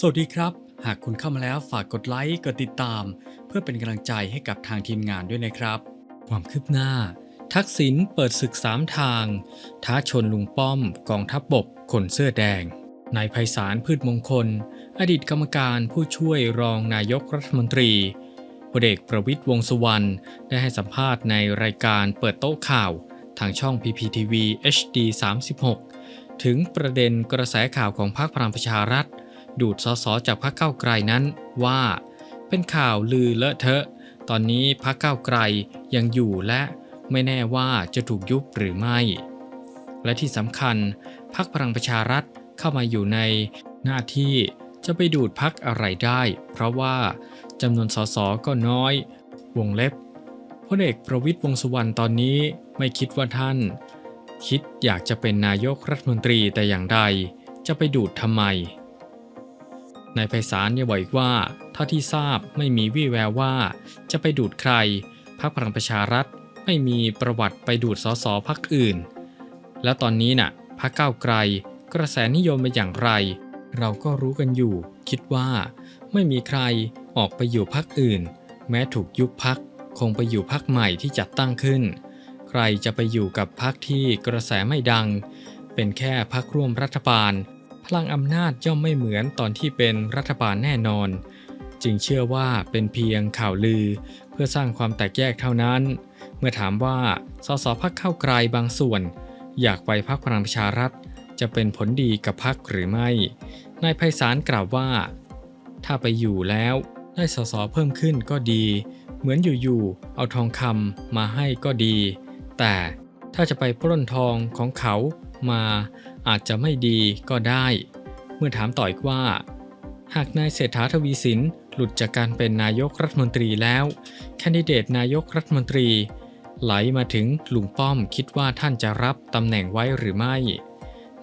สวัสดีครับ หากคุณเข้ามาแล้วฝากกดไลค์กดติดตาม เพื่อเป็นกำลังใจให้กับทางทีมงานด้วยนะครับ ความคืบหน้า ทักษิณเปิดศึกสามทาง ท้าชนลุงป้อม กองทัพบบกคนเสื้อแดงนายไพศาลพืชมงคล อดีตกรรมการผู้ช่วยรองนายกรัฐมนตรีพลเอกประวิตยวงษ์สุวรรณได้ให้สัมภาษณ์ในรายการเปิดโต๊ะข่าว ทางช่อง PPTV HD 36 ถึงประเด็นกระแสข่าวของพรรคพลังประชารัฐ ดูดสสจากพรรคก้าไกลนั้นว่า เป็นข่าวลือเลอะเทอะ ตอนนี้พรรคก้าไกลยังอยู่และไม่แน่ว่าจะถูกยุบหรือไม่ และที่สำคัญพรรคพลังประชารัฐเข้ามาอยู่ในหน้าที่จะไปดูดพรรคอะไรได้ เพราะว่าจำนวนสสก็น้อย วงเล็บพลเอกประวิตยวงสุวรรณตอนนี้ไม่คิดว่าท่าน คิดอยากจะเป็นนายกรัฐมนตรีแต่อย่างใด จะไปดูดทำไม นายไพศาลยังบอกอีกว่าเท่าที่ทราบไม่มีวี่แววว่า จะไปดูดใครพรรคพลังประชารัฐไม่มีประวัติไปดูดสสพรรคอื่น แล้วตอนนี้น่ะพรรคก้าวไกล กระแสนิยมเป็นอย่างไร เราก็รู้กันอยู่ คิดว่า ไม่มีใครออกไปอยู่พรรคอื่น แม้ถูกยุบพรรคคงไปอยู่พรรคใหม่ที่จัดตั้งขึ้น ใครจะไปอยู่กับพรรคที่กระแสไม่ดัง เป็นแค่พรรคร่วมรัฐบาล พลังอำนาจย่อมไม่เหมือนตอนที่เป็นรัฐบาลแน่นอน จึงเชื่อว่าเป็นเพียงข่าวลือ เพื่อสร้างความแตกแยกเท่านั้น เมื่อถามว่าสสพักเข้าไกลบางส่วน อยากไปพักพลังประชารัฐ จะเป็นผลดีกับพักหรือไม่นายไพศาลกล่าวว่า ถ้าไปอยู่แล้วได้สสเพิ่มขึ้นก็ดี เหมือนอยู่ๆเอาทองคำมาให้ก็ดี แต่ถ้าจะไปปล้นทองของเขามา อาจจะไม่ดีก็ได้ เมื่อถามต่ออีกว่า หากนายเศรษฐาทวีสินหลุดจากการเป็นนายกรัฐมนตรีแล้ว แคนดิเดตนายกรัฐมนตรี ไหลมาถึงลุงป้อมคิดว่าท่านจะรับตำแหน่งไว้หรือไม่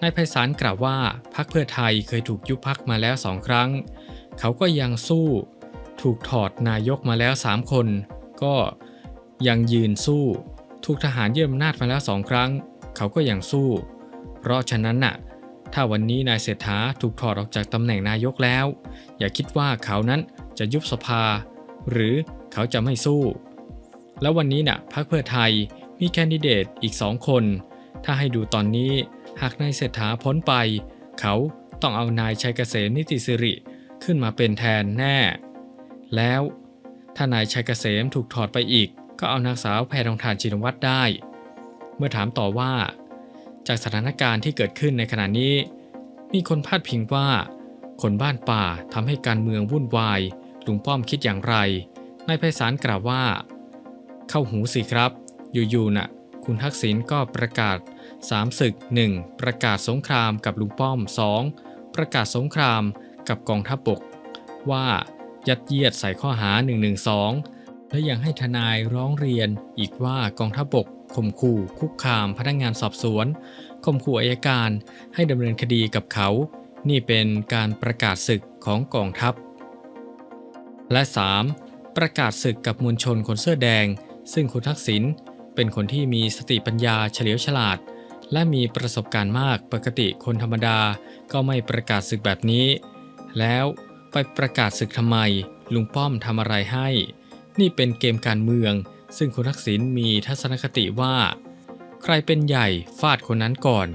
นายไพศาลกล่าวว่าพรรคเพื่อไทยเคยถูกยุบพักมาแล้วสองครั้ง เขาก็ยังสู้ ถูกถอดนายกมาแล้วสามคน ก็ยังยืนสู้ ถูกทหารเยึดอำนาจมาแล้วสองครั้ง เขาก็ยังสู้ เพราะฉะนั้นน่ะ ถ้าวันนี้นายเศรษฐาถูกถอดออกจากตำแหน่งนายกแล้ว อย่าคิดว่าเขานั้นจะยุบสภา หรือเขาจะไม่สู้ แล้ววันนี้น่ะพรรคเพื่อไทยมีแคนดิเดตอีกสองคน ถ้าให้ดูตอนนี้หากนายเศรษฐาพ้นไป เขาต้องเอานายชัยเกษมนิติสิริขึ้นมาเป็นแทนแน่ แล้วถ้านายชัยเกษมถูกถอดไปอีก ก็เอานางสาวแพรทองทานชินวัตรได้ เมื่อถามต่อว่า จากสถานการณ์ที่เกิดขึ้นในขณะนี้ มีคนพาดพิงว่า คนบ้านป่าทำให้การเมืองวุ่นวายลุงป้อมคิดอย่างไรนายไพศาลกล่าวว่า เข้าหูสิครับ อยู่ๆน่ะ คุณทักษิณก็ประกาศ3ศึก 1. ประกาศสงครามกับลุงป้อม 2. ประกาศสงครามกับกองทัพบก ว่ายัดเยียดใส่ข้อหา 112 และยังให้ทนายร้องเรียนอีกว่ากองทัพบก ข่มขู่คุกคามพนักงานสอบสวนข่มขู่อายการให้ดำเนินคดีกับเขา นี่เป็นการประกาศศึกของกองทัพ และ 3. ประกาศศึกกับมวลชนคนเสื้อแดง ซึ่งคุณทักษิณเป็นคนที่มีสติปัญญาเฉลียวฉลาด และมีประสบการณ์มากปกติคนธรรมดาก็ไม่ประกาศศึกแบบนี้ แล้วไปประกาศศึกทำไม ลุงป้อมทำอะไรให้ นี่เป็นเกมการเมือง ซึ่งคุณทักษิณมีทัศนคติว่า ใครเป็นใหญ่ฟาดคนนั้นก่อน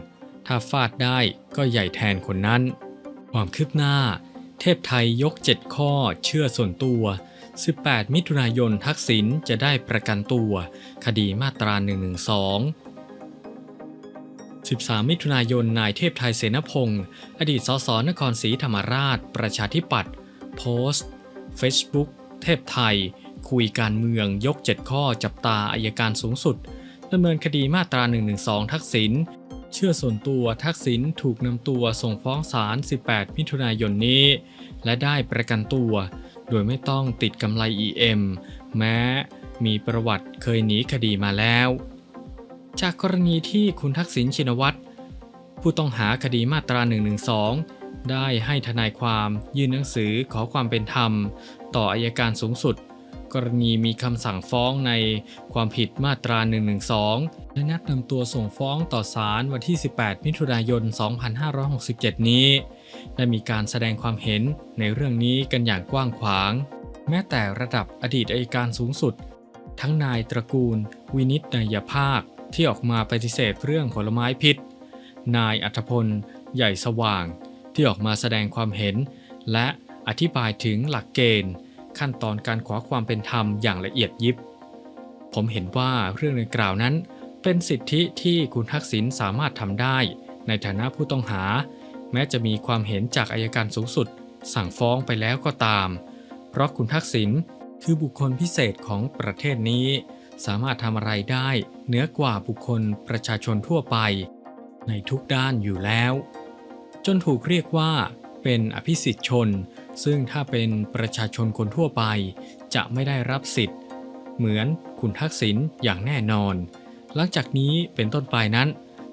ถ้าฟาดได้ก็ใหญ่แทนคนนั้น ความคืบหน้า เทพไทยยก 7 ข้อเชื่อส่วนตัว 18 มิถุนายนทักษิณจะได้ประกันตัว คดีมาตรา 112 13 มิถุนายน นายเทพไทยเสนพงศ์อดีตสสนครศรีธรรมราช ประชาธิปัตย์โพสต์ Facebook เทพไทย คุยการเมืองยก 7 ข้อจับตาอายการสูงสุดดำเนินคดีมาตรา 112 ทักษิณเชื่อส่วนตัวทักษิณถูกนำตัวส่งฟ้องศาล 18 มิถุนายนนี้ และได้ประกันตัว โดยไม่ต้องติดกำไร EM แม้มีประวัติเคยหนีคดีมาแล้ว จากกรณีที่คุณทักษิณชินวัตรผู้ต้องหาคดีมาตรา 112 ได้ให้ทนายความยื่นหนังสือขอความเป็นธรรม ต่ออายการสูงสุด กรณีมีคำสั่งฟ้องในความผิดมาตรา 112 และนัดนำตัวส่งฟ้องต่อศาลวันที่ 18 มิถุนายน 2567 นี้ ได้มีการแสดงความเห็นในเรื่องนี้กันอย่างกว้างขวาง แม้แต่ระดับอดีตอัยการสูงสุด ทั้งนายตระกูล วินิตนายภาค ที่ออกมาปฏิเสธเรื่องผลไม้พิษ นายอัธพล ใหญ่สว่าง ที่ออกมาแสดงความเห็น และอธิบายถึงหลักเกณฑ์ ขั้นตอนการขอความเป็นธรรมอย่างละเอียดยิบ ผมเห็นว่าเรื่องดังกล่าวนั้น เป็นสิทธิที่คุณทักษิณสามารถทำได้ ในฐานะผู้ต้องหา แม้จะมีความเห็นจากอายการสูงสุด สั่งฟ้องไปแล้วก็ตาม เพราะคุณทักษิณคือบุคคลพิเศษของประเทศนี้ สามารถทำอะไรได้เหนือกว่าบุคคลประชาชนทั่วไป ในทุกด้านอยู่แล้ว จนถูกเรียกว่าเป็นอภิสิทธิชน ซึ่งถ้าเป็นประชาชนคนทั่วไป จะไม่ได้รับสิทธิ์ เหมือนคุณทักษิณอย่างแน่นอน หลังจากนี้เป็นต้นไปนั้น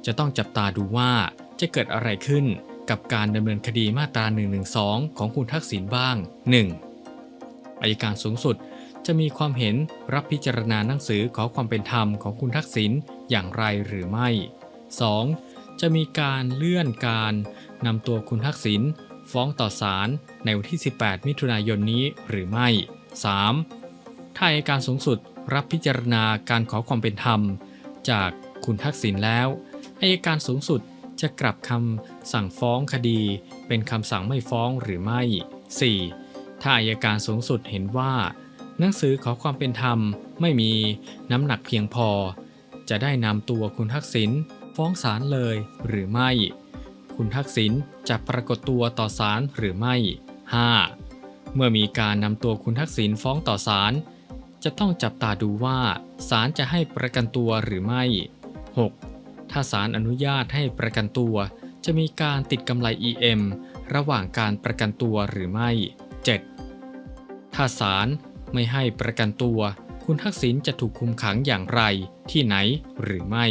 จะต้องจับตาดูว่าจะเกิดอะไรขึ้นกับการดำเนินคดีมาตรา 112 ของคุณทักษิณบ้าง 1. อายการสูงสุดจะมีความเห็นรับพิจารณาหนังสือขอความเป็นธรรมของคุณทักษิณอย่างไรหรือไม่ 2. จะมีการเลื่อนการนำตัวคุณทักษิณ ฟ้องต่อศาลในวันที่ 18 มิถุนายนนี้หรือไม่ 3. ถ้าอัยการสูงสุดรับพิจารณาการขอความเป็นธรรม จากคุณทักษิณแล้วอายการสูงสุดจะกลับคำสั่งฟ้องคดี เป็นคำสั่งไม่ฟ้องหรือไม่ 4. ถ้าอายการสูงสุดเห็นว่า หนังสือขอความเป็นธรรมไม่มีน้ำหนักเพียงพอ จะได้นำตัวคุณทักษิณฟ้องศาลเลยหรือไม่ คุณทักษิณจะปรากฏตัวต่อศาลหรือไม่ 5. เมื่อมีการนำตัวคุณทักษิณฟ้องต่อศาลจะต้องจับตาดูว่าศาลจะให้ประกันตัวหรือไม่ 6. ถ้าศาลอนุญาตให้ประกันตัว จะมีการติดกำไร EM ระหว่างการประกันตัวหรือไม่ 7. ถ้าศาลไม่ให้ประกันตัว คุณทักษิณจะถูกคุมขังอย่างไรที่ไหนหรือไม่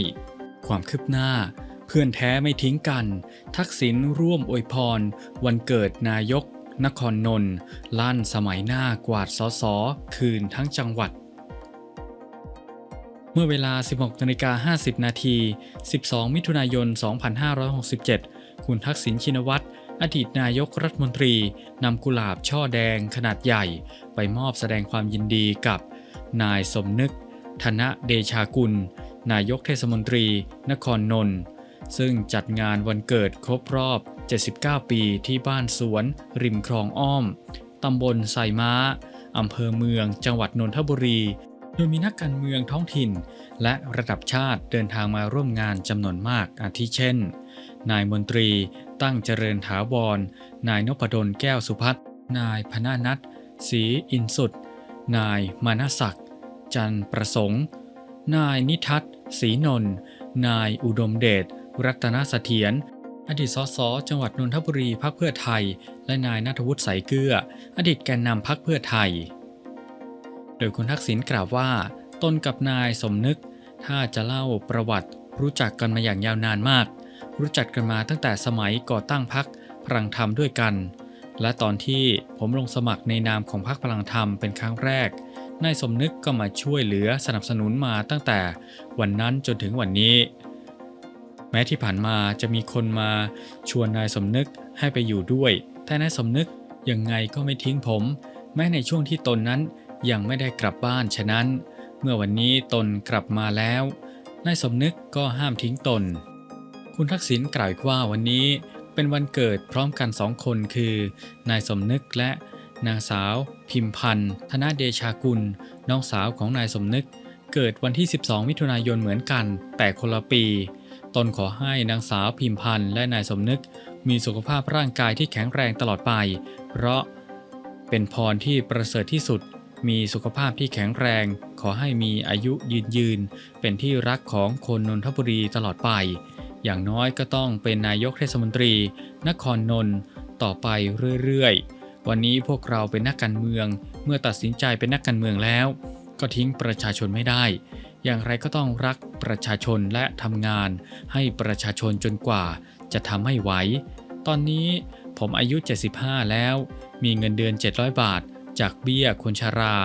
ความคืบหน้า เพื่อนแท้ไม่ทิ้งกัน ทักษิณร่วมอวยพร วันเกิดนายก นครนนท์ลั่นสมัยหน้ากวาดสอสอคืนทั้งจังหวัด เมื่อเวลา 16นาฬิกา50 นาที 12 มิถุนายน 2567 คุณทักษิณชินวัตรอดีตนายกรัฐมนตรีนำกุหลาบช่อแดงขนาดใหญ่ ไปมอบแสดงความยินดีกับ นายสมนึก ธนเดชากุล นายกเทศมนตรี นครนนท์ ซึ่งจัดงานวันเกิดครบรอบ 79 ปีที่บ้านสวน ริมคลองอ้อม ตำบลไซม้า อำเภอเมือง จังหวัดนนทบุรี โดยมีนักการเมืองท้องถิ่น และระดับชาติเดินทางมาร่วมงานจำนวนมากอาทิเช่น นายมนตรี ตั้งเจริญถาวร นายนพดลแก้วสุพัฒน์นายพนานัทศรีอินสุด นายมานศักดิ์จันประสงค์ นายนิทัศน์ศรีนนท์นายอุดมเดช รัตนเสถียรอดีตสสจังหวัดนนทบุรีพักเพื่อไทย และนายนัทวุฒิสายเกลือ อดีตแกนนำพักเพื่อไทย โดยคุณทักษิณกล่าวว่า ตนกับนายสมนึก ถ้าจะเล่าประวัติรู้จักกันมาอย่างยาวนานมาก รู้จักกันมาตั้งแต่สมัยก่อตั้งพักพลังธรรมด้วยกัน และตอนที่ผมลงสมัครในนามของพรรคพลังธรรมเป็นครั้งแรกนายสมนึกก็มาช่วยเหลือสนับสนุนมาตั้งแต่วันนั้นจนถึงวันนี้ แม้ที่ผ่านมาจะมีคนมาชวนนายสมนึกให้ไปอยู่ด้วย แต่นายสมนึกยังไงก็ไม่ทิ้งผม แม้ในช่วงที่ตนนั้นยังไม่ได้กลับบ้านฉะนั้น เมื่อวันนี้ตนกลับมาแล้วนายสมนึกก็ห้ามทิ้งตน คุณทักษิณกล่าวว่าวันนี้เป็นวันเกิดพร้อมกันสองคนคือนายสมนึกและนางสาว พิมพันธ์ธนาเดชากุล น้องสาวของนายสมนึก เกิดวันที่ 12 มิถุนายนเหมือนกัน แต่คนละปี ตนขอให้นางสาวพิมพันธ์และนายสมนึก มีสุขภาพร่างกายที่แข็งแรงตลอดไป เพราะเป็นพรที่ประเสริฐที่สุด มีสุขภาพที่แข็งแรง ขอให้มีอายุยืนยืน เป็นที่รักของคนนนทบุรีตลอดไป อย่างน้อยก็ต้องเป็นนายกเทศมนตรี นครนนท์ต่อไปเรื่อยๆ วันนี้พวกเราเป็นนักการเมือง เมื่อตัดสินใจเป็นนักการเมืองแล้ว ก็ทิ้งประชาชนไม่ได้ อย่างไรก็ต้องรักประชาชนและทำงาน ให้ประชาชนจนกว่าจะทำให้ไหว ตอนนี้ผมอายุ 75 แล้ว มีเงินเดือน 700 บาท จากเบี้ยคนชารา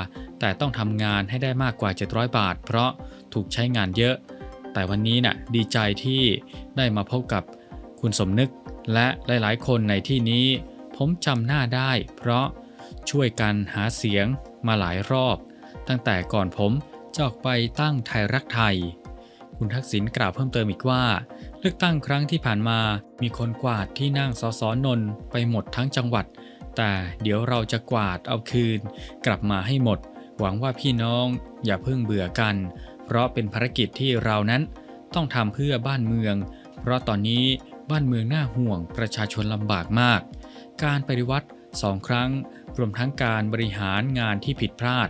แต่ต้องทำงานให้ได้มากกว่า 700 บาท เพราะถูกใช้งานเยอะ แต่วันนี้น่ะดีใจที่ได้มาพบกับคุณสมนึกและหลายๆ คนในที่นี้ ผมจำหน้าได้ เพราะช่วยกันหาเสียงมาหลายรอบ ตั้งแต่ก่อนผม จะออกไปตั้งไทยรักไทย คุณทักษิณกล่าวเพิ่มเติมอีกว่า เลือกตั้งครั้งที่ผ่านมามีคนกวาดที่นั่งสสนนไปหมดทั้งจังหวัด แต่เดี๋ยวเราจะกวาดเอาคืน กลับมาให้หมด หวังว่าพี่น้องอย่าเพิ่งเบื่อกัน เพราะเป็นภารกิจที่เรานั้นต้องทำเพื่อบ้านเมือง เพราะตอนนี้บ้านเมืองน่าห่วงประชาชนลำบากมาก การปฏิวัติสองครั้งรวมทั้งการบริหารงานที่ผิดพลาด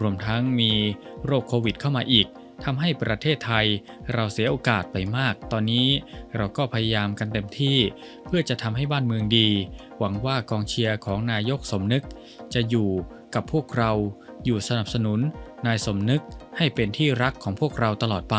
รวมทั้งมีโรคโควิดเข้ามาอีกทำให้ประเทศไทยเราเสียโอกาสไปมาก ตอนนี้เราก็พยายามกันเต็มที่ เพื่อจะทำให้บ้านเมืองดี หวังว่ากองเชียร์ของนายกสมนึก จะอยู่กับพวกเราอยู่สนับสนุนนายสมนึกให้เป็นที่รักของพวกเราตลอดไป